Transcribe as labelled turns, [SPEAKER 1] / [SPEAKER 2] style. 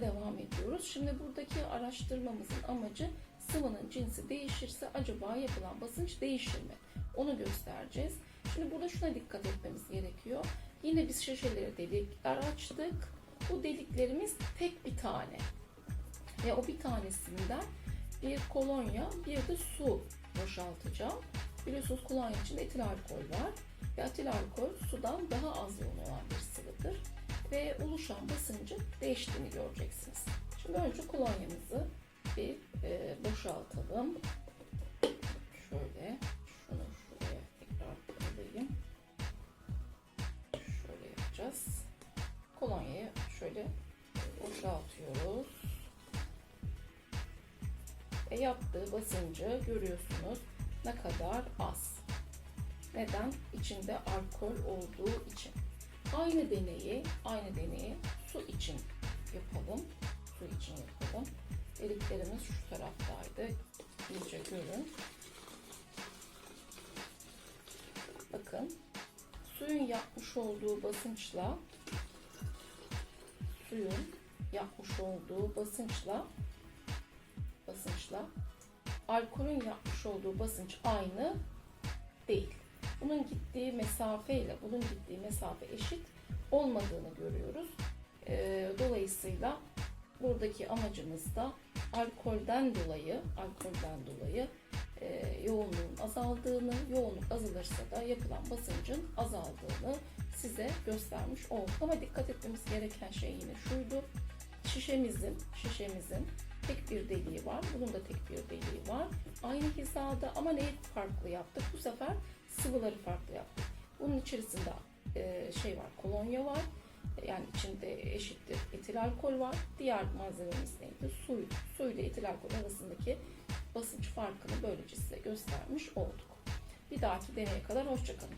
[SPEAKER 1] devam ediyoruz. Şimdi buradaki araştırmamızın amacı sıvının cinsi değişirse acaba yapılan basınç değişir mi? Onu göstereceğiz. Şimdi burada şuna dikkat etmemiz gerekiyor. Yine biz şişeleri delikler açtık. Bu deliklerimiz tek bir tane. Ve o bir tanesinden bir kolonya, bir de su boşaltacağım. Biliyorsunuz kolonya içinde etil alkol var. Ve etil alkol sudan daha az yoğun oluşan basıncı değiştiğini göreceksiniz. Şimdi önce kolonyamızı bir e, boşaltalım. Şöyle şunu şuraya tekrar alayım. Şöyle yapacağız. Kolonyayı şöyle boşaltıyoruz. Ve yaptığı basıncı görüyorsunuz ne kadar az. Neden? İçinde alkol olduğu için. Aynı deneyi, aynı deneyi su için yapalım. Su için yapalım. Deliklerimiz şu taraftaydı. İyice görün. Bakın. Suyun yapmış olduğu basınçla suyun yapmış olduğu basınçla basınçla alkolün yapmış olduğu basınç aynı değil. Bunun gittiği mesafe ile bunun gittiği mesafe eşit olmadığını görüyoruz. Ee, dolayısıyla buradaki amacımız da alkolden dolayı alkolden dolayı e, yoğunluğun azaldığını, yoğunluk azalırsa da yapılan basıncın azaldığını size göstermiş olduk. Ama dikkat etmemiz gereken şey yine şuydu. Şişemizin, şişemizin tek bir deliği var. Bunun da tek bir deliği var. Aynı hizada ama neyi farklı yaptık? Bu sefer sıvıları farklı yaptık. Bunun içerisinde e, şey var, kolonya var. Yani içinde eşittir etil alkol var. Diğer malzememiz neydi? Su. Su ile etil alkol arasındaki basınç farkını böylece size göstermiş olduk. Bir dahaki deneye kadar hoşçakalın.